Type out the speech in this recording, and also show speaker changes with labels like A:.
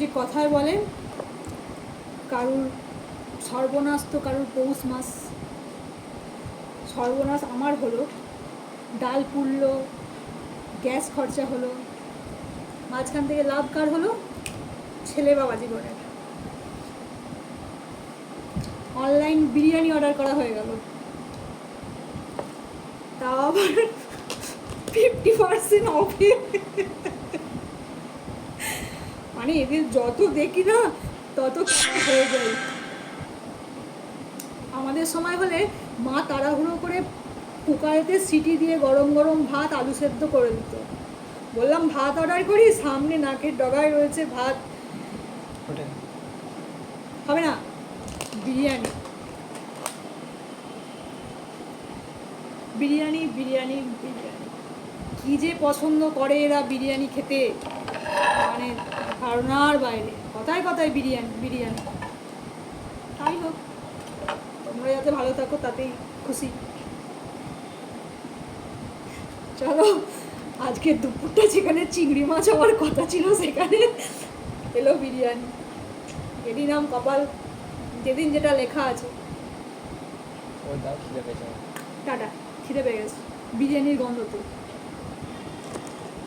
A: যে কথায় বলে কারুর সর্বনাশ তো কারুর পৌষ মাস। সর্বনাশ আমার হলো, ডাল পুড়লো, গ্যাস খরচা হলো, মাঝখান থেকে লাভ কার হলো? ছেলে বাবা জীবনের। অনলাইন বিরিয়ানি অর্ডার করা হয়ে গেল। তাও আবার ফিফটি পার্সেন্ট অফে মানে এদের যত দেখি না তত হয়ে যায়। আমাদের সময় হলে মা তাড়াহুড়ো করে কুকারেতে সিটি দিয়ে গরম গরম ভাত আলু সেদ্ধ করে দিত। বললাম ভাত অর্ডার করি সামনে নাকের ডগায় রয়েছে ভাত। হবে না বিরিয়ানি। বিরিয়ানি বিরিয়ানি বিরিয়ানি। কি যে পছন্দ করে এরা বিরিয়ানি খেতে। মানে ধারণার বাইরে। কথায় কথায় বিরিয়ানি বিরিয়ানি। তাই হোক তোমরা যাতে ভালো থাকো তাতেই খুশি। চলো আজকে দুপুরটা যেখানে চিংড়ি মাছ হওয়ার কথা ছিল সেখানে এলো বিরিয়ানি। এরই নাম কপাল যেদিন যেটা লেখা আছে।
B: আমার।
A: টাটা খিদে পেয়ে গেছে। বিরিয়ানির গন্ধ তো।